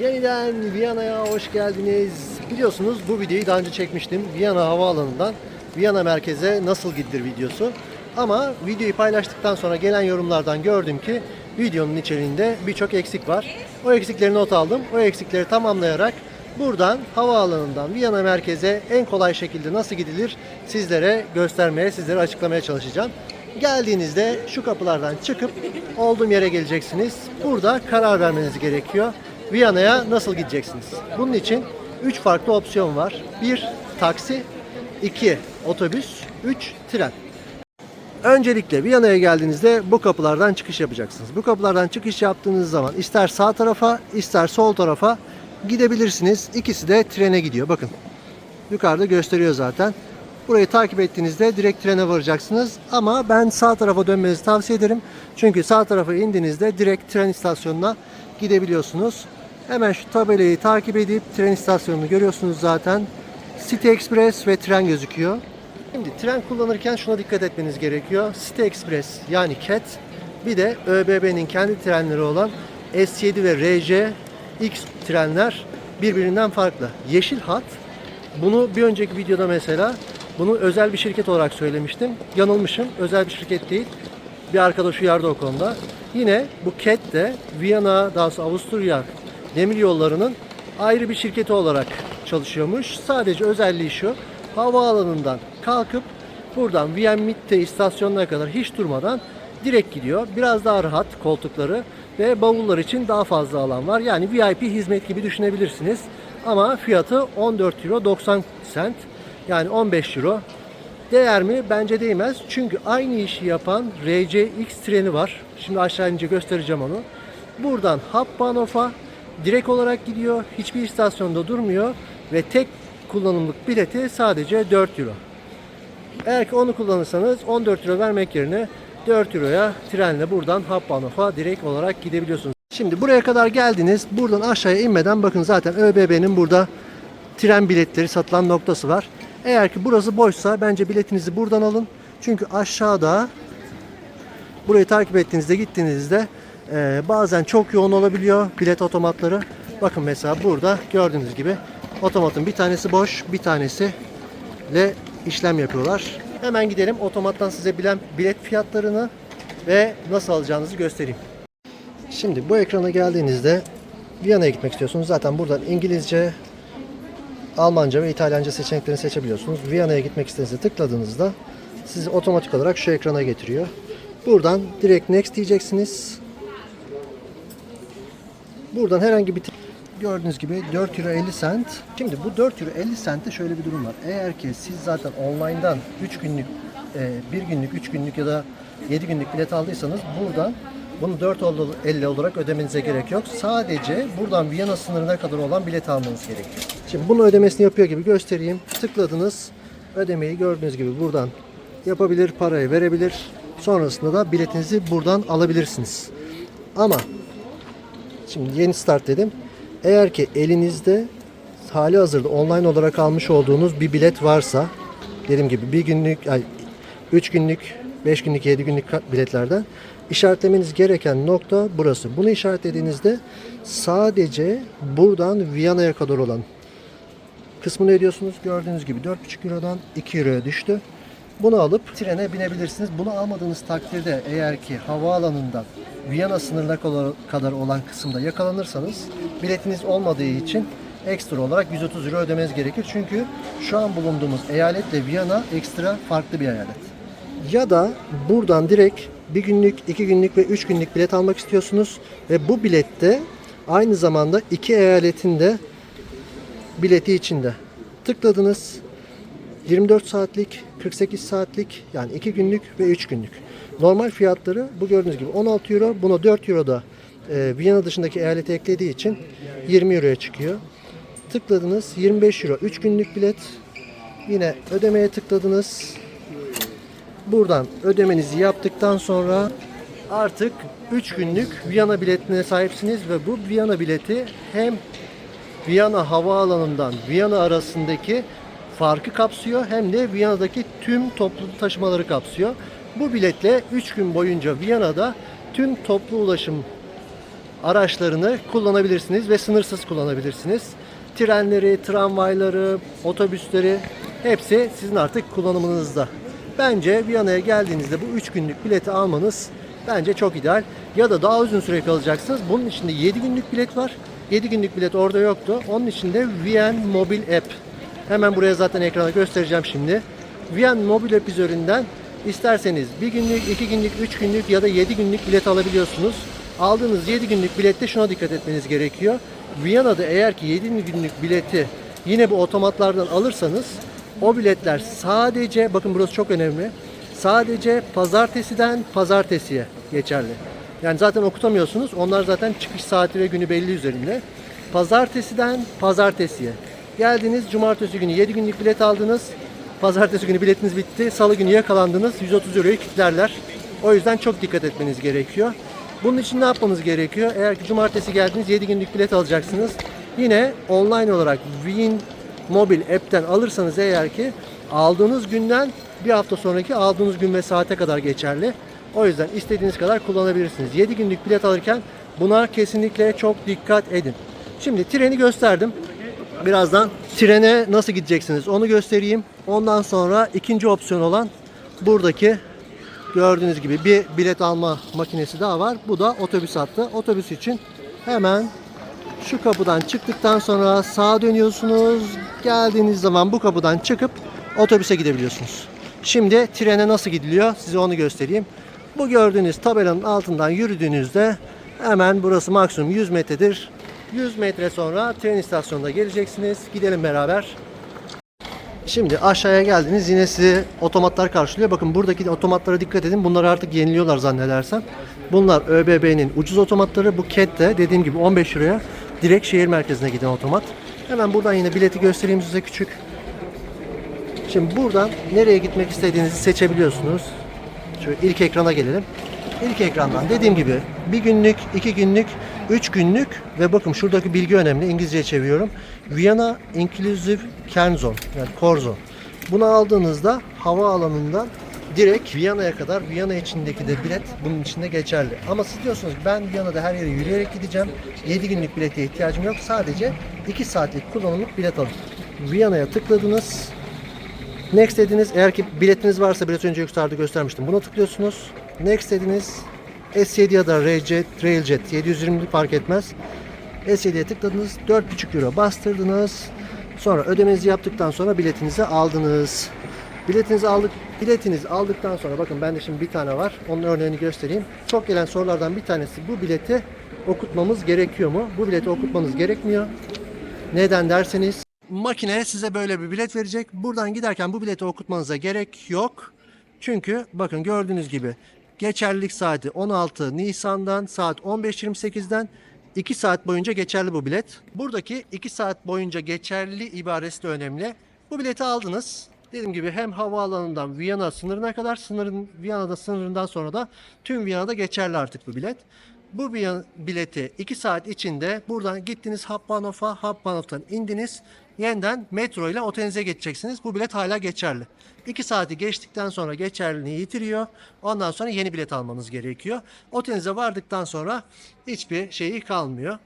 Yeniden Viyana'ya hoş geldiniz. Biliyorsunuz bu videoyu daha önce çekmiştim. Viyana Havaalanı'ndan Viyana merkeze nasıl gidilir videosu. Ama videoyu paylaştıktan sonra gelen yorumlardan gördüm ki videonun içeriğinde birçok eksik var. O eksikleri not aldım. O eksikleri tamamlayarak buradan havaalanından Viyana merkeze en kolay şekilde nasıl gidilir sizlere göstermeye, sizlere açıklamaya çalışacağım. Geldiğinizde şu kapılardan çıkıp olduğum yere geleceksiniz. Burada karar vermeniz gerekiyor. Viyana'ya nasıl gideceksiniz? Bunun için 3 farklı opsiyon var. 1 taksi, 2 otobüs, 3 tren. Öncelikle Viyana'ya geldiğinizde bu kapılardan çıkış yapacaksınız. Bu kapılardan çıkış yaptığınız zaman ister sağ tarafa ister sol tarafa gidebilirsiniz. İkisi de trene gidiyor. Bakın yukarıda gösteriyor zaten. Burayı takip ettiğinizde direkt trene varacaksınız. Ama ben sağ tarafa dönmenizi tavsiye ederim. Çünkü sağ tarafa indiğinizde direkt tren istasyonuna gidebiliyorsunuz. Hemen şu tabelayı takip edip tren istasyonunu görüyorsunuz zaten. City Express ve tren gözüküyor. Şimdi tren kullanırken şuna dikkat etmeniz gerekiyor. City Express yani CAT bir de ÖBB'nin kendi trenleri olan S7 ve RJ X trenler birbirinden farklı. Yeşil hat bunu bir önceki videoda mesela bunu özel bir şirket olarak söylemiştim. Yanılmışım. Özel bir şirket değil. Bir arkadaş uyardı o konuda. Yine bu CAT de Viyana, daha sonra Avusturya demir yollarının ayrı bir şirketi olarak çalışıyormuş. Sadece özelliği şu. Havaalanından kalkıp buradan Vien Mitte istasyonuna kadar hiç durmadan direkt gidiyor. Biraz daha rahat koltukları ve bavullar için daha fazla alan var. Yani VIP hizmet gibi düşünebilirsiniz. Ama fiyatı 14 euro 90 cent. Yani 15 euro. Değer mi? Bence değmez. Çünkü aynı işi yapan RCX treni var. Şimdi aşağı inince göstereceğim onu. Buradan Hapbahnhof'a direkt olarak gidiyor. Hiçbir istasyonda durmuyor. Ve tek kullanımlık bileti sadece 4 euro. Eğer ki onu kullanırsanız 14 euro vermek yerine 4 euroya trenle buradan Hapbahnhof'a direkt olarak gidebiliyorsunuz. Şimdi buraya kadar geldiniz. Buradan aşağıya inmeden bakın zaten ÖBB'nin burada tren biletleri satılan noktası var. Eğer ki burası boşsa bence biletinizi buradan alın. Çünkü aşağıda burayı takip ettiğinizde gittiğinizde e, bazen çok yoğun olabiliyor bilet otomatları. Bakın mesela burada gördüğünüz gibi otomatın bir tanesi boş, bir tanesi ile işlem yapıyorlar. Hemen gidelim otomattan size bilen bilet fiyatlarını ve nasıl alacağınızı göstereyim. Şimdi bu ekrana geldiğinizde Viyana'ya gitmek istiyorsunuz. Zaten buradan İngilizce, Almanca ve İtalyanca seçeneklerini seçebiliyorsunuz. Viyana'ya gitmek istediğinizde tıkladığınızda sizi otomatik olarak şu ekrana getiriyor. Buradan direkt next diyeceksiniz. Buradan herhangi bir gördüğünüz gibi 4 euro 50 cent. Şimdi bu 4 euro 50 centte şöyle bir durum var. Eğer ki siz zaten online'dan 3 günlük, 1 günlük, 3 günlük ya da 7 günlük bilet aldıysanız buradan bunu 4.50 olarak ödemenize gerek yok. Sadece buradan Viyana sınırına kadar olan bilet almanız gerekiyor. Şimdi bunu ödemesini yapıyor gibi göstereyim. Tıkladınız. Ödemeyi gördüğünüz gibi buradan yapabilir, parayı verebilir. Sonrasında da biletinizi buradan alabilirsiniz. Ama şimdi yeni start dedim. Eğer ki elinizde hali hazırda online olarak almış olduğunuz bir bilet varsa dediğim gibi bir günlük, ay, 3 günlük, 5 günlük, 7 günlük biletlerden işaretlemeniz gereken nokta burası. Bunu işaretlediğinizde sadece buradan Viyana'ya kadar olan kısmını ödüyorsunuz. Gördüğünüz gibi 4,5 Euro'dan 2 Euro'ya düştü. Bunu alıp trene binebilirsiniz. Bunu almadığınız takdirde eğer ki havaalanından Viyana sınırına kadar olan kısımda yakalanırsanız biletiniz olmadığı için ekstra olarak 130 euro ödemeniz gerekir. Çünkü şu an bulunduğumuz eyaletle Viyana ekstra farklı bir eyalet. Ya da buradan direkt bir günlük, iki günlük ve üç günlük bilet almak istiyorsunuz ve bu bilette aynı zamanda iki eyaletin de bileti içinde. Tıkladınız. 24 saatlik, 48 saatlik yani 2 günlük ve 3 günlük. Normal fiyatları bu gördüğünüz gibi 16 euro. Buna 4 euro da e, Viyana dışındaki eyalete eklediği için 20 euroya çıkıyor. Tıkladınız 25 euro 3 günlük bilet. Yine ödemeye tıkladınız. Buradan ödemenizi yaptıktan sonra artık 3 günlük Viyana biletine sahipsiniz ve bu Viyana bileti hem Viyana havaalanından Viyana arasındaki farkı kapsıyor hem de Viyana'daki tüm toplu taşımaları kapsıyor. Bu biletle 3 gün boyunca Viyana'da tüm toplu ulaşım araçlarını kullanabilirsiniz ve sınırsız kullanabilirsiniz. Trenleri, tramvayları, otobüsleri hepsi sizin artık kullanımınızda. Bence Viyana'ya geldiğinizde bu 3 günlük bileti almanız bence çok ideal. Ya da daha uzun süre kalacaksınız. Bunun içinde 7 günlük bilet var. 7 günlük bilet orada yoktu. Onun içinde VN Mobil App. Hemen buraya zaten ekrana göstereceğim şimdi. VN Mobil App üzerinden isterseniz 1 günlük, 2 günlük, 3 günlük ya da 7 günlük bilet alabiliyorsunuz. Aldığınız 7 günlük bilette şuna dikkat etmeniz gerekiyor. Viyana'da eğer ki 7 günlük bileti yine bu otomatlardan alırsanız o biletler sadece bakın burası çok önemli. Sadece pazartesiden pazartesiye geçerli. Yani zaten okutamıyorsunuz. Onlar zaten çıkış saati ve günü belli üzerinde. Pazartesiden pazartesiye. Geldiniz cumartesi günü 7 günlük bilet aldınız. Pazartesi günü biletiniz bitti. Salı günü yakalandınız. 130 euroyu kilitlerler. O yüzden çok dikkat etmeniz gerekiyor. Bunun için ne yapmanız gerekiyor? Eğer ki cumartesi geldiniz 7 günlük bilet alacaksınız. Yine online olarak Win mobil app'ten alırsanız eğer ki aldığınız günden bir hafta sonraki aldığınız gün ve saate kadar geçerli. O yüzden istediğiniz kadar kullanabilirsiniz. 7 günlük bilet alırken buna kesinlikle çok dikkat edin. Şimdi treni gösterdim. Birazdan trene nasıl gideceksiniz onu göstereyim. Ondan sonra ikinci opsiyon olan buradaki gördüğünüz gibi bir bilet alma makinesi daha var. Bu da otobüs hattı. Otobüs için hemen şu kapıdan çıktıktan sonra sağa dönüyorsunuz. Geldiğiniz zaman bu kapıdan çıkıp otobüse gidebiliyorsunuz. Şimdi trene nasıl gidiliyor size onu göstereyim. Bu gördüğünüz tabelanın altından yürüdüğünüzde hemen burası maksimum 100 metredir. 100 metre sonra tren istasyonuna geleceksiniz. Gidelim beraber. Şimdi aşağıya geldiniz yine sizi otomatlar karşılıyor. Bakın buradaki otomatlara dikkat edin. Bunları artık yeniliyorlar zannedersem. Bunlar ÖBB'nin ucuz otomatları. Bu CAT de dediğim gibi 15 liraya direkt şehir merkezine giden otomat. Hemen buradan yine bileti göstereyim size küçük. Şimdi buradan nereye gitmek istediğinizi seçebiliyorsunuz. Şöyle ilk ekrana gelelim. İlk ekrandan dediğim gibi bir günlük, iki günlük, üç günlük ve bakın şuradaki bilgi önemli. İngilizceye çeviriyorum. Viyana Inclusive Kernzone yani Core Zone. Bunu aldığınızda havaalanından direkt Viyana'ya kadar Viyana içindeki de bilet bunun içinde geçerli. Ama siz diyorsunuz ben Viyana'da her yere yürüyerek gideceğim. 7 günlük bilete ihtiyacım yok. Sadece 2 saatlik kullanımlık bilet alın. Viyana'ya tıkladınız. Next dediniz. Eğer ki biletiniz varsa biraz önce yukarıda göstermiştim. Buna tıklıyorsunuz. Next dediniz. S7 ya da Railjet, Railjet 720 fark etmez. S7'ye tıkladınız. 4,5 euro bastırdınız. Sonra ödemenizi yaptıktan sonra biletinizi aldınız. Biletinizi aldık. Biletinizi aldıktan sonra bakın bende şimdi bir tane var. Onun örneğini göstereyim. Çok gelen sorulardan bir tanesi bu bileti okutmamız gerekiyor mu? Bu bileti okutmanız gerekmiyor. Neden derseniz makine size böyle bir bilet verecek. Buradan giderken bu bileti okutmanıza gerek yok. Çünkü bakın gördüğünüz gibi geçerlilik saati 16 Nisan'dan saat 15.28'den 2 saat boyunca geçerli bu bilet. Buradaki 2 saat boyunca geçerli ibaresi de önemli. Bu bileti aldınız. Dediğim gibi hem havaalanından Viyana sınırına kadar sınırın Viyana'da sınırından sonra da tüm Viyana'da geçerli artık bu bilet. Bu bileti 2 saat içinde buradan gittiniz Hauptbahnhof'a, Hauptbahnhof'tan indiniz. Yeniden metro ile otelinize geçeceksiniz. Bu bilet hala geçerli. 2 saati geçtikten sonra geçerliliğini yitiriyor. Ondan sonra yeni bilet almanız gerekiyor. Otelinize vardıktan sonra hiçbir şeyi kalmıyor.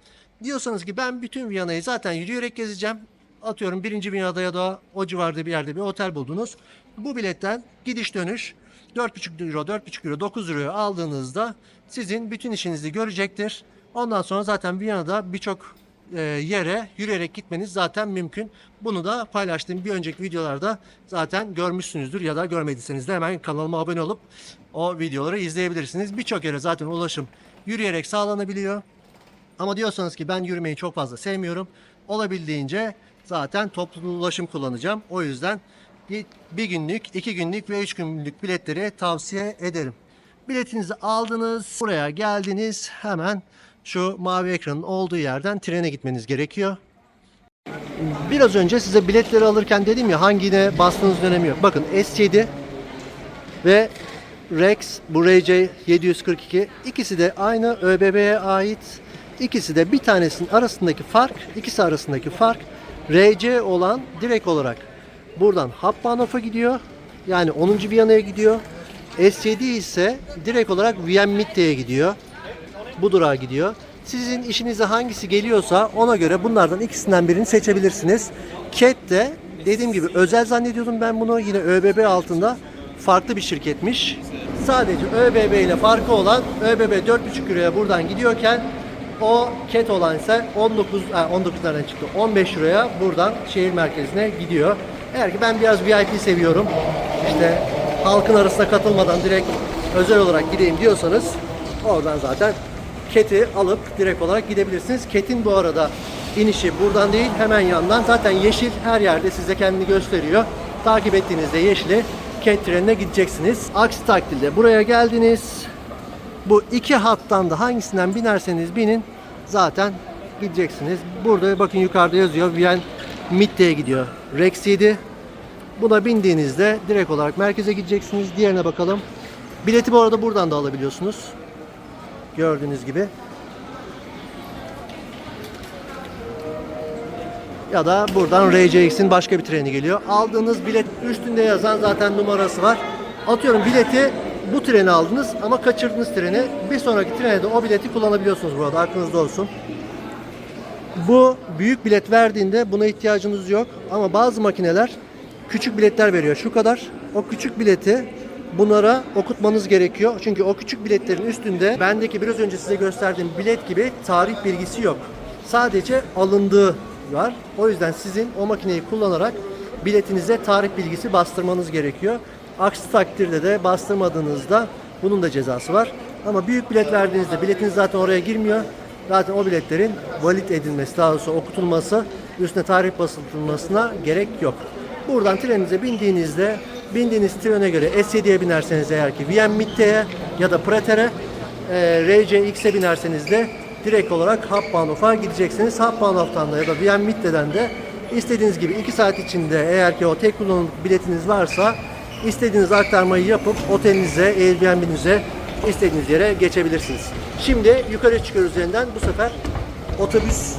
Diyorsanız ki ben bütün Viyana'yı zaten yürüyerek gezeceğim. Atıyorum birinci Viyana'da ya da o civarda bir yerde bir otel buldunuz. Bu biletten gidiş dönüş 4,5 euro, 4,5 euro, 9 euroya aldığınızda sizin bütün işinizi görecektir. Ondan sonra zaten Viyana'da birçok yere yürüyerek gitmeniz zaten mümkün. Bunu da paylaştığım bir önceki videolarda zaten görmüşsünüzdür ya da görmediyseniz de hemen kanalıma abone olup o videoları izleyebilirsiniz. Birçok yere zaten ulaşım yürüyerek sağlanabiliyor. Ama diyorsanız ki ben yürümeyi çok fazla sevmiyorum. Olabildiğince zaten toplu ulaşım kullanacağım. O yüzden bir, bir günlük, iki günlük ve üç günlük biletleri tavsiye ederim. Biletinizi aldınız, buraya geldiniz. Hemen şu mavi ekranın olduğu yerden trene gitmeniz gerekiyor. Biraz önce size biletleri alırken dedim ya hangine bastığınız önemi yok. Bakın S7 ve Rex, bu RC 742 ikisi de aynı ÖBB'ye ait. İkisi de bir tanesinin arasındaki fark, ikisi arasındaki fark RC olan direkt olarak buradan Hauptbahnhof'a gidiyor. Yani 10. Viyana'ya gidiyor. S7 ise direkt olarak Wien Mitte'ye gidiyor. Bu durağa gidiyor. Sizin işinize hangisi geliyorsa ona göre bunlardan ikisinden birini seçebilirsiniz. Cat de dediğim gibi özel zannediyordum ben bunu. Yine ÖBB altında farklı bir şirketmiş. Sadece ÖBB ile farkı olan ÖBB 4,5 euroya buradan gidiyorken o ket olan ise 19, ha, 19 nereden çıktı? 15 euroya buradan şehir merkezine gidiyor. Eğer ki ben biraz VIP seviyorum, işte halkın arasına katılmadan direkt özel olarak gideyim diyorsanız oradan zaten keti alıp direkt olarak gidebilirsiniz. Ketin bu arada inişi buradan değil hemen yandan. Zaten yeşil her yerde size kendini gösteriyor. Takip ettiğinizde yeşili ket trenine gideceksiniz. Aksi takdirde buraya geldiniz. Bu iki hattan da hangisinden binerseniz binin zaten gideceksiniz. Burada bakın yukarıda yazıyor Vien Mitte'ye gidiyor. Rex 7. Buna bindiğinizde direkt olarak merkeze gideceksiniz. Diğerine bakalım. Bileti bu arada buradan da alabiliyorsunuz. Gördüğünüz gibi. Ya da buradan RCX'in başka bir treni geliyor. Aldığınız bilet üstünde yazan zaten numarası var. Atıyorum bileti bu treni aldınız ama kaçırdınız treni. Bir sonraki trene de o bileti kullanabiliyorsunuz burada. Aklınızda olsun. Bu büyük bilet verdiğinde buna ihtiyacınız yok. Ama bazı makineler küçük biletler veriyor. Şu kadar. O küçük bileti bunlara okutmanız gerekiyor. Çünkü o küçük biletlerin üstünde bendeki biraz önce size gösterdiğim bilet gibi tarih bilgisi yok. Sadece alındığı var. O yüzden sizin o makineyi kullanarak biletinize tarih bilgisi bastırmanız gerekiyor. Aksi takdirde de bastırmadığınızda bunun da cezası var. Ama büyük bilet verdiğinizde biletiniz zaten oraya girmiyor. Zaten o biletlerin valid edilmesi, daha doğrusu okutulması, üstüne tarih basılmasına gerek yok. Buradan treninize bindiğinizde bindiğiniz trene göre S7'ye binerseniz eğer ki Vien Mitte'ye ya da Prater'e e, RCX'e binerseniz de direkt olarak Hauptbahnhof'a gideceksiniz. Hauptbahnhof'tan da ya da Vien Mitte'den de istediğiniz gibi 2 saat içinde eğer ki o tek kullanımlık biletiniz varsa istediğiniz aktarmayı yapıp otelinize, Airbnb'nize istediğiniz yere geçebilirsiniz. Şimdi yukarı çıkıyoruz üzerinden. Bu sefer otobüs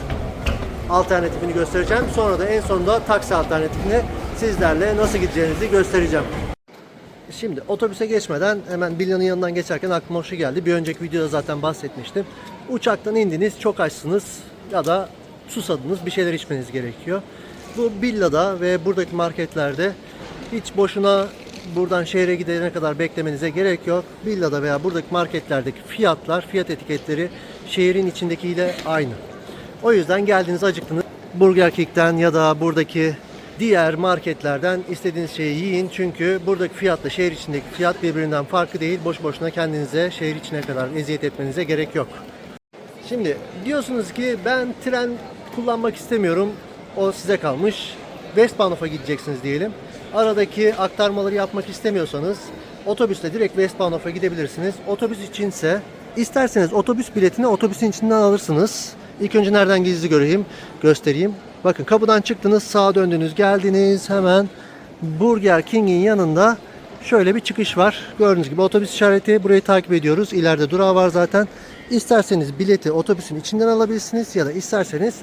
alternatifini göstereceğim. Sonra da en sonunda taksi alternatifini sizlerle nasıl gideceğinizi göstereceğim. Şimdi otobüse geçmeden hemen Bilya'nın yanından geçerken aklıma şu geldi. Bir önceki videoda zaten bahsetmiştim. Uçaktan indiniz, çok açsınız ya da susadınız, bir şeyler içmeniz gerekiyor. Bu Billa'da ve buradaki marketlerde hiç boşuna buradan şehre gidene kadar beklemenize gerek yok. Billa'da veya buradaki marketlerdeki fiyatlar, fiyat etiketleri şehrin içindekiyle aynı. O yüzden geldiniz acıktınız. Burger King'den ya da buradaki diğer marketlerden istediğiniz şeyi yiyin. Çünkü buradaki fiyatla şehir içindeki fiyat birbirinden farklı değil. Boş boşuna kendinize şehir içine kadar eziyet etmenize gerek yok. Şimdi diyorsunuz ki ben tren kullanmak istemiyorum. O size kalmış. Westbahnhof'a gideceksiniz diyelim. Aradaki aktarmaları yapmak istemiyorsanız otobüsle direkt Westbahnhof'a gidebilirsiniz. Otobüs içinse isterseniz otobüs biletini otobüsün içinden alırsınız. İlk önce nereden gizli göreyim, göstereyim. Bakın kapıdan çıktınız, sağa döndünüz, geldiniz hemen Burger King'in yanında şöyle bir çıkış var. Gördüğünüz gibi otobüs işareti burayı takip ediyoruz. İleride durağı var zaten. İsterseniz bileti otobüsün içinden alabilirsiniz ya da isterseniz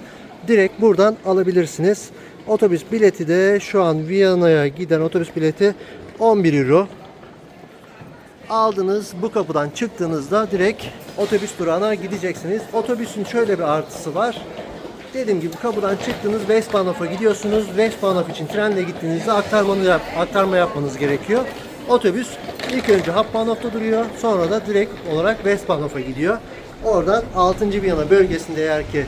direkt buradan alabilirsiniz. Otobüs bileti de şu an Viyana'ya giden otobüs bileti 11 euro. Aldınız bu kapıdan çıktığınızda direkt otobüs durağına gideceksiniz. Otobüsün şöyle bir artısı var. Dediğim gibi kapıdan çıktınız Westbahnhof'a gidiyorsunuz. Westbahnhof için trenle gittiğinizde aktarmanı yap, aktarma yapmanız gerekiyor. Otobüs ilk önce Hauptbahnhof'ta duruyor. Sonra da direkt olarak Westbahnhof'a gidiyor. Oradan 6. Viyana bölgesinde eğer ki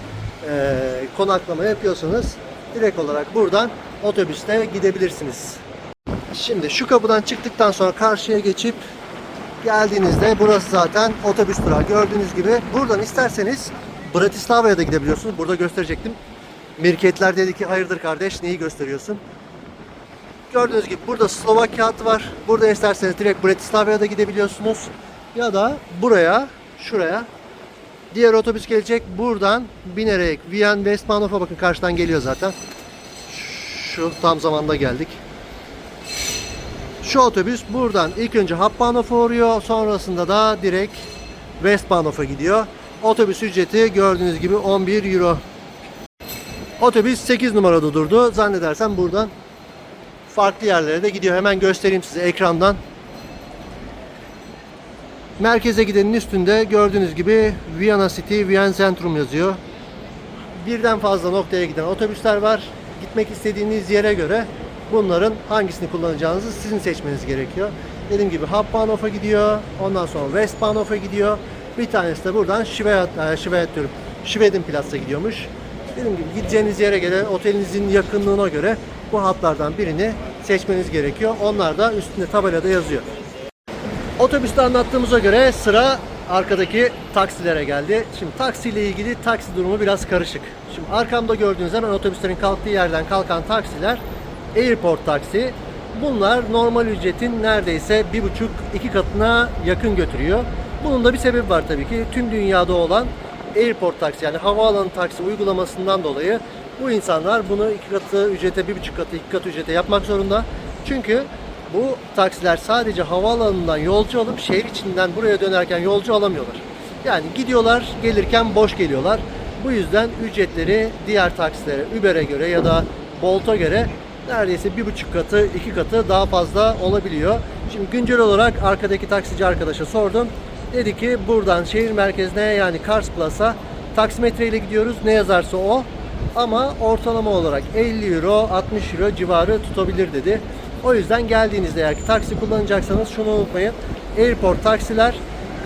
e, konaklama yapıyorsanız direkt olarak buradan otobüste gidebilirsiniz. Şimdi şu kapıdan çıktıktan sonra karşıya geçip geldiğinizde burası zaten otobüs durağı. Gördüğünüz gibi buradan isterseniz Bratislava'ya da gidebiliyorsunuz. Burada gösterecektim. Mirketler dedi ki hayırdır kardeş neyi gösteriyorsun? Gördüğünüz gibi burada Slovakya hattı var. Burada isterseniz direkt Bratislava'ya da gidebiliyorsunuz. Ya da buraya, şuraya diğer otobüs gelecek. Buradan binerek Wien Westbahnhof'a bakın karşıdan geliyor zaten. Şu tam zamanda geldik. Şu otobüs buradan ilk önce Hauptbahnhof'a uğruyor. Sonrasında da direkt Westbahnhof'a gidiyor. Otobüs ücreti gördüğünüz gibi 11 euro. Otobüs 8 numarada durdu. Zannedersem buradan farklı yerlere de gidiyor. Hemen göstereyim size ekrandan. Merkeze gidenin üstünde gördüğünüz gibi Viyana City, Viyana Centrum yazıyor. Birden fazla noktaya giden otobüsler var. Gitmek istediğiniz yere göre bunların hangisini kullanacağınızı sizin seçmeniz gerekiyor. Dediğim gibi Hauptbahnhof'a gidiyor. Ondan sonra Westbahnhof'a gidiyor. Bir tanesi de buradan Schwed, e, Schwed diyorum. Schwedenplatz'a gidiyormuş. Dediğim gibi gideceğiniz yere göre, otelinizin yakınlığına göre bu hatlardan birini seçmeniz gerekiyor. Onlar da üstünde tabelada yazıyor. Otobüste anlattığımıza göre sıra arkadaki taksilere geldi. Şimdi taksiyle ilgili taksi durumu biraz karışık. Şimdi arkamda gördüğünüz hemen otobüslerin kalktığı yerden kalkan taksiler airport taksi. Bunlar normal ücretin neredeyse bir buçuk iki katına yakın götürüyor. Bunun da bir sebebi var tabii ki. Tüm dünyada olan airport taksi yani havaalanı taksi uygulamasından dolayı bu insanlar bunu iki katı ücrete, bir buçuk katı, iki katı ücrete yapmak zorunda. Çünkü bu taksiler sadece havaalanından yolcu alıp şehir içinden buraya dönerken yolcu alamıyorlar. Yani gidiyorlar, gelirken boş geliyorlar. Bu yüzden ücretleri diğer taksilere, Uber'e göre ya da Bolt'a göre neredeyse bir buçuk katı, iki katı daha fazla olabiliyor. Şimdi güncel olarak arkadaki taksici arkadaşa sordum. Dedi ki buradan şehir merkezine yani Kars Plus'a taksimetre ile gidiyoruz. Ne yazarsa o. Ama ortalama olarak 50 euro, 60 euro civarı tutabilir dedi. O yüzden geldiğinizde eğer ki taksi kullanacaksanız şunu unutmayın. Airport taksiler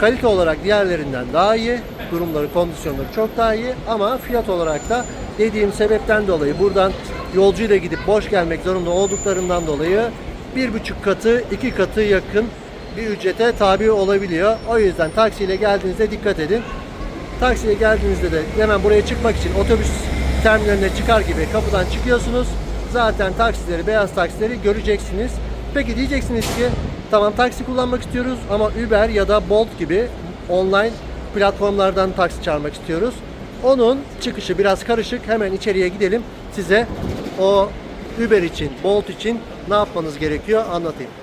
kalite olarak diğerlerinden daha iyi. Durumları, kondisyonları çok daha iyi. Ama fiyat olarak da dediğim sebepten dolayı buradan yolcuyla gidip boş gelmek zorunda olduklarından dolayı bir buçuk katı, iki katı yakın bir ücrete tabi olabiliyor. O yüzden taksiyle geldiğinizde dikkat edin. Taksiye geldiğinizde de hemen buraya çıkmak için otobüs terminaline çıkar gibi kapıdan çıkıyorsunuz. Zaten taksileri, beyaz taksileri göreceksiniz. Peki diyeceksiniz ki tamam taksi kullanmak istiyoruz ama Uber ya da Bolt gibi online platformlardan taksi çağırmak istiyoruz. Onun çıkışı biraz karışık. Hemen içeriye gidelim. Size o Uber için, Bolt için ne yapmanız gerekiyor anlatayım.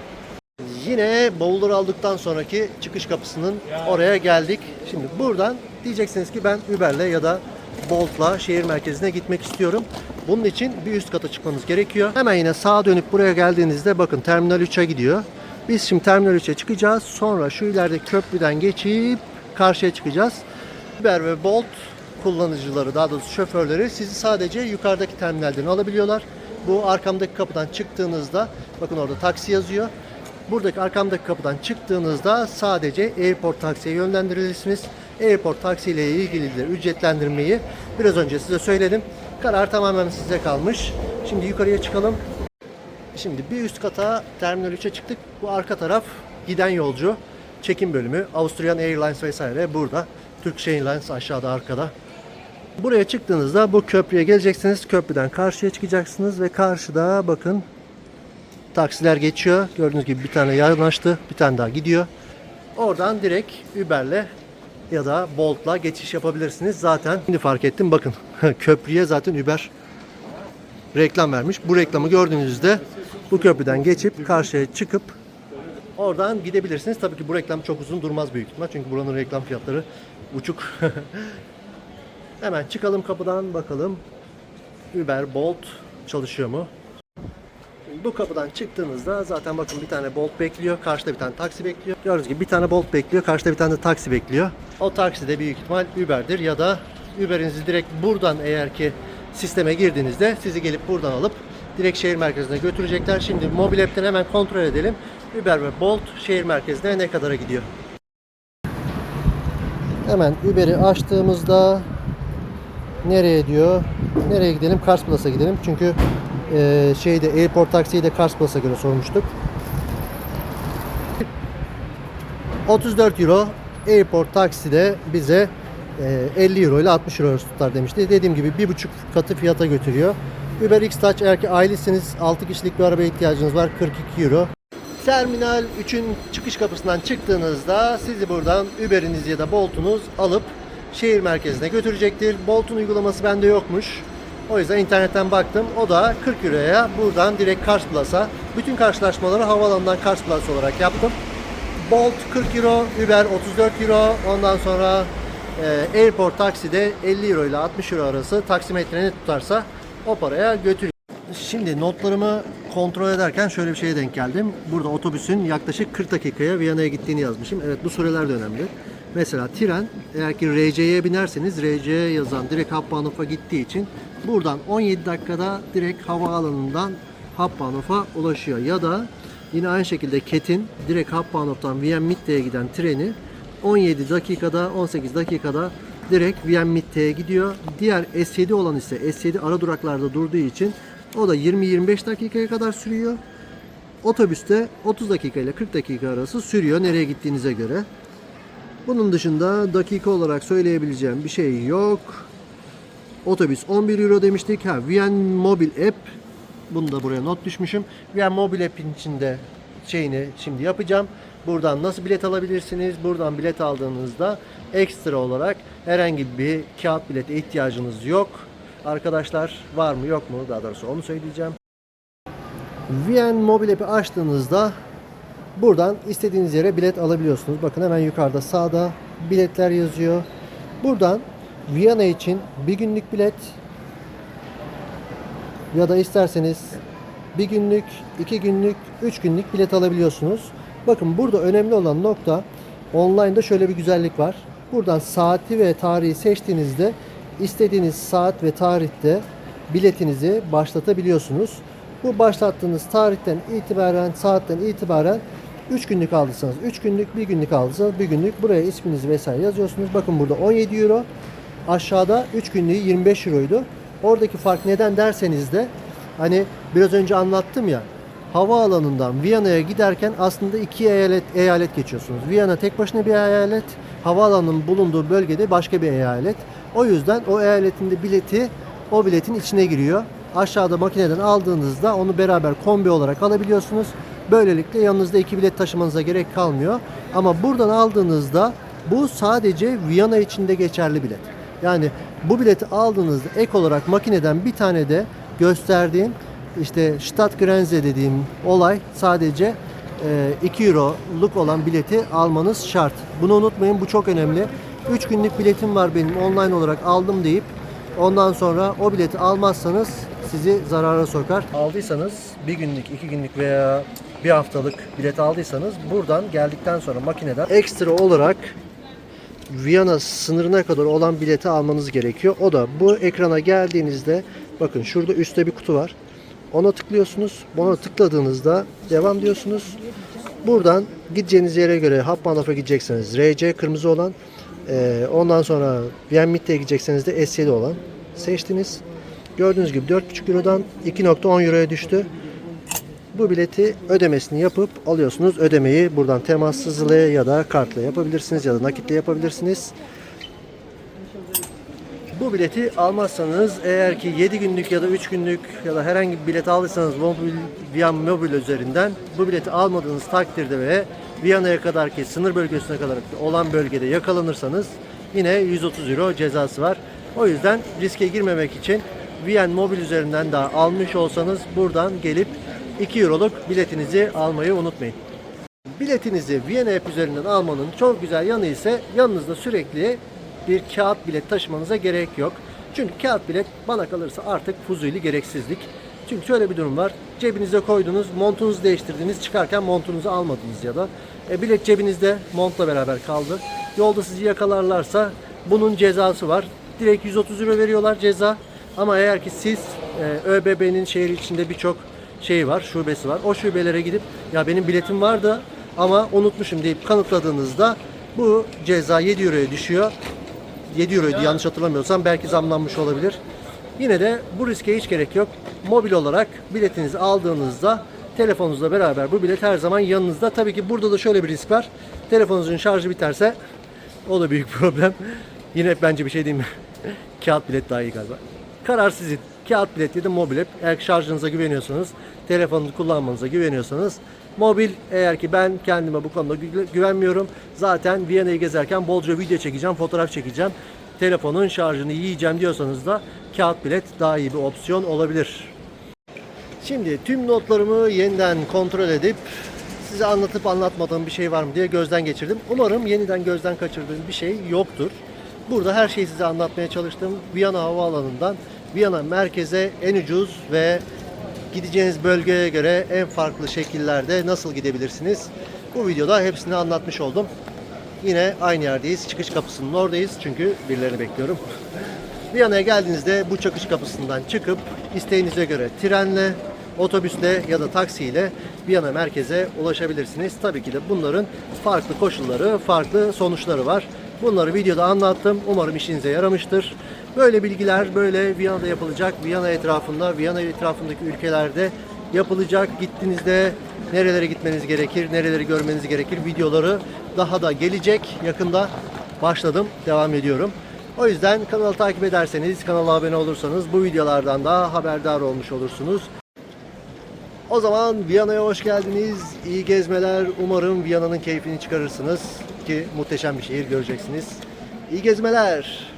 Yine bavulları aldıktan sonraki çıkış kapısının oraya geldik. Şimdi buradan diyeceksiniz ki ben Uber'le ya da Bolt'la şehir merkezine gitmek istiyorum. Bunun için bir üst kata çıkmanız gerekiyor. Hemen yine sağa dönüp buraya geldiğinizde bakın Terminal 3'e gidiyor. Biz şimdi Terminal 3'e çıkacağız. Sonra şu ileride köprüden geçip karşıya çıkacağız. Uber ve Bolt kullanıcıları daha doğrusu şoförleri sizi sadece yukarıdaki terminalden alabiliyorlar. Bu arkamdaki kapıdan çıktığınızda bakın orada taksi yazıyor. Buradaki arkamdaki kapıdan çıktığınızda sadece airport taksiye yönlendirilirsiniz. Airport taksi ile ilgili de ücretlendirmeyi biraz önce size söyledim. Karar tamamen size kalmış. Şimdi yukarıya çıkalım. Şimdi bir üst kata Terminal 3'e çıktık. Bu arka taraf giden yolcu çekim bölümü. Austrian Airlines vesaire burada. Turkish Airlines aşağıda arkada. Buraya çıktığınızda bu köprüye geleceksiniz. Köprüden karşıya çıkacaksınız ve karşıda bakın taksiler geçiyor. Gördüğünüz gibi bir tane yanaştı, bir tane daha gidiyor. Oradan direkt Uber'le ya da Bolt'la geçiş yapabilirsiniz. Zaten şimdi fark ettim bakın köprüye zaten Uber reklam vermiş. Bu reklamı gördüğünüzde bu köprüden geçip karşıya çıkıp oradan gidebilirsiniz. Tabii ki bu reklam çok uzun durmaz büyük ihtimal. Çünkü buranın reklam fiyatları uçuk. Hemen çıkalım kapıdan bakalım. Uber, Bolt çalışıyor mu? Bu kapıdan çıktığınızda zaten bakın bir tane Bolt bekliyor. Karşıda bir tane taksi bekliyor. Gördüğünüz gibi bir tane Bolt bekliyor. Karşıda bir tane de taksi bekliyor. O taksi de büyük ihtimal Uber'dir ya da Uber'inizi direkt buradan eğer ki sisteme girdiğinizde sizi gelip buradan alıp direkt şehir merkezine götürecekler. Şimdi mobil app'ten hemen kontrol edelim. Uber ve Bolt şehir merkezine ne kadara gidiyor? Hemen Uber'i açtığımızda nereye diyor? Nereye gidelim? Kars Plus'a gidelim. Çünkü e, şeyde Airport Taksi'yi de Kars Plus'a göre sormuştuk. 34 euro Airport Taksi'de bize e, 50 euro ile 60 euro tutar demişti. Dediğim gibi bir buçuk katı fiyata götürüyor. Uber X Touch eğer ki ailesiniz 6 kişilik bir arabaya ihtiyacınız var 42 euro. Terminal 3'ün çıkış kapısından çıktığınızda sizi buradan Uber'iniz ya da Bolt'unuz alıp şehir merkezine götürecektir. Bolt'un uygulaması bende yokmuş. O yüzden internetten baktım. O da 40 euroya buradan direkt Kars Plus'a. Bütün karşılaşmaları havaalanından Kars Plus olarak yaptım. Bolt 40 euro, Uber 34 euro. Ondan sonra e, Airport Taksi'de 50 euro ile 60 euro arası taksimetreni tutarsa o paraya götürüyor. Şimdi notlarımı kontrol ederken şöyle bir şeye denk geldim. Burada otobüsün yaklaşık 40 dakikaya Viyana'ya gittiğini yazmışım. Evet bu süreler de önemli. Mesela tren eğer ki RC'ye binerseniz RC'ye yazan direkt Hapbahnhof'a gittiği için buradan 17 dakikada direkt havaalanından Hapbahnhof'a ulaşıyor. Ya da yine aynı şekilde KET'in direkt Hapbahnhof'tan Wien Mitte'ye giden treni 17 dakikada 18 dakikada direkt Wien Mitte'ye gidiyor. Diğer S7 olan ise S7 ara duraklarda durduğu için o da 20-25 dakikaya kadar sürüyor. Otobüste 30 dakika ile 40 dakika arası sürüyor nereye gittiğinize göre. Bunun dışında dakika olarak söyleyebileceğim bir şey yok. Otobüs 11 euro demiştik. Ha, Vien Mobil App. Bunu da buraya not düşmüşüm. Vien Mobil App'in içinde şeyini şimdi yapacağım. Buradan nasıl bilet alabilirsiniz? Buradan bilet aldığınızda ekstra olarak herhangi bir kağıt bilete ihtiyacınız yok. Arkadaşlar var mı yok mu? Daha doğrusu onu söyleyeceğim. Vien Mobil App'i açtığınızda buradan istediğiniz yere bilet alabiliyorsunuz. Bakın hemen yukarıda sağda biletler yazıyor. Buradan Viyana için bir günlük bilet ya da isterseniz bir günlük, iki günlük, üç günlük bilet alabiliyorsunuz. Bakın burada önemli olan nokta online'da şöyle bir güzellik var. Buradan saati ve tarihi seçtiğinizde istediğiniz saat ve tarihte biletinizi başlatabiliyorsunuz. Bu başlattığınız tarihten itibaren, saatten itibaren 3 günlük aldıysanız 3 günlük, 1 günlük aldıysanız 1 günlük buraya isminizi vesaire yazıyorsunuz. Bakın burada 17 euro. Aşağıda 3 günlüğü 25 euroydu. Oradaki fark neden derseniz de hani biraz önce anlattım ya havaalanından Viyana'ya giderken aslında iki eyalet, eyalet geçiyorsunuz. Viyana tek başına bir eyalet, havaalanının bulunduğu bölgede başka bir eyalet. O yüzden o eyaletin de bileti o biletin içine giriyor. Aşağıda makineden aldığınızda onu beraber kombi olarak alabiliyorsunuz. Böylelikle yanınızda iki bilet taşımanıza gerek kalmıyor. Ama buradan aldığınızda bu sadece Viyana içinde geçerli bilet. Yani bu bileti aldığınızda ek olarak makineden bir tane de gösterdiğim işte Stadtgrenze dediğim olay sadece e, 2 euroluk olan bileti almanız şart. Bunu unutmayın bu çok önemli. 3 günlük biletim var benim online olarak aldım deyip ondan sonra o bileti almazsanız sizi zarara sokar. Aldıysanız bir günlük, iki günlük veya bir haftalık bilet aldıysanız buradan geldikten sonra makineden ekstra olarak Viyana sınırına kadar olan bileti almanız gerekiyor. O da bu ekrana geldiğinizde bakın şurada üstte bir kutu var. Ona tıklıyorsunuz. Ona tıkladığınızda devam diyorsunuz. Buradan gideceğiniz yere göre Hapmanof'a gidecekseniz RC kırmızı olan eee, ondan sonra Vien Mitte'ye gidecekseniz de S7 olan seçtiniz. Gördüğünüz gibi 4,5 Euro'dan 2.10 Euro'ya düştü. Bu bileti ödemesini yapıp alıyorsunuz. Ödemeyi buradan temassızla ya da kartla yapabilirsiniz ya da nakitle yapabilirsiniz. Bu bileti almazsanız eğer ki 7 günlük ya da 3 günlük ya da herhangi bir bilet aldıysanız Via Mobil üzerinden bu bileti almadığınız takdirde ve Viyana'ya kadar ki sınır bölgesine kadar olan bölgede yakalanırsanız yine 130 euro cezası var. O yüzden riske girmemek için Vien Mobil üzerinden daha almış olsanız buradan gelip 2 euroluk biletinizi almayı unutmayın. Biletinizi Viyana App üzerinden almanın çok güzel yanı ise yanınızda sürekli bir kağıt bilet taşımanıza gerek yok. Çünkü kağıt bilet bana kalırsa artık fuzuli gereksizlik. Çünkü şöyle bir durum var. Cebinize koydunuz, montunuzu değiştirdiniz, çıkarken montunuzu almadınız ya da e, bilet cebinizde montla beraber kaldı. Yolda sizi yakalarlarsa bunun cezası var. Direkt 130 euro veriyorlar ceza. Ama eğer ki siz e, ÖBB'nin şehir içinde birçok şeyi var, şubesi var. O şubelere gidip ya benim biletim vardı ama unutmuşum deyip kanıtladığınızda bu ceza 7 euroya düşüyor. 7 euroydu yanlış hatırlamıyorsam belki zamlanmış olabilir. Yine de bu riske hiç gerek yok. Mobil olarak biletinizi aldığınızda telefonunuzla beraber bu bilet her zaman yanınızda. Tabii ki burada da şöyle bir risk var. Telefonunuzun şarjı biterse o da büyük problem. Yine bence bir şey değil mi? Kağıt bilet daha iyi galiba. Karar sizin. Kağıt bilet ya da mobil app. Eğer şarjınıza güveniyorsanız, telefonunuzu kullanmanıza güveniyorsanız Mobil eğer ki ben kendime bu konuda gü- güvenmiyorum. Zaten Viyana'yı gezerken bolca video çekeceğim, fotoğraf çekeceğim. Telefonun şarjını yiyeceğim diyorsanız da kağıt bilet daha iyi bir opsiyon olabilir. Şimdi tüm notlarımı yeniden kontrol edip size anlatıp anlatmadığım bir şey var mı diye gözden geçirdim. Umarım yeniden gözden kaçırdığım bir şey yoktur. Burada her şeyi size anlatmaya çalıştım. Viyana Havaalanı'ndan Viyana merkeze en ucuz ve gideceğiniz bölgeye göre en farklı şekillerde nasıl gidebilirsiniz? Bu videoda hepsini anlatmış oldum. Yine aynı yerdeyiz. Çıkış kapısının oradayız. Çünkü birilerini bekliyorum. Viyana'ya geldiğinizde bu çıkış kapısından çıkıp isteğinize göre trenle, otobüsle ya da taksiyle Viyana merkeze ulaşabilirsiniz. Tabii ki de bunların farklı koşulları, farklı sonuçları var. Bunları videoda anlattım. Umarım işinize yaramıştır. Böyle bilgiler böyle Viyana'da yapılacak. Viyana etrafında, Viyana etrafındaki ülkelerde yapılacak. Gittiğinizde nerelere gitmeniz gerekir, nereleri görmeniz gerekir videoları daha da gelecek. Yakında başladım, devam ediyorum. O yüzden kanalı takip ederseniz, kanala abone olursanız bu videolardan da haberdar olmuş olursunuz. O zaman Viyana'ya hoş geldiniz. İyi gezmeler. Umarım Viyana'nın keyfini çıkarırsınız ki muhteşem bir şehir göreceksiniz. İyi gezmeler.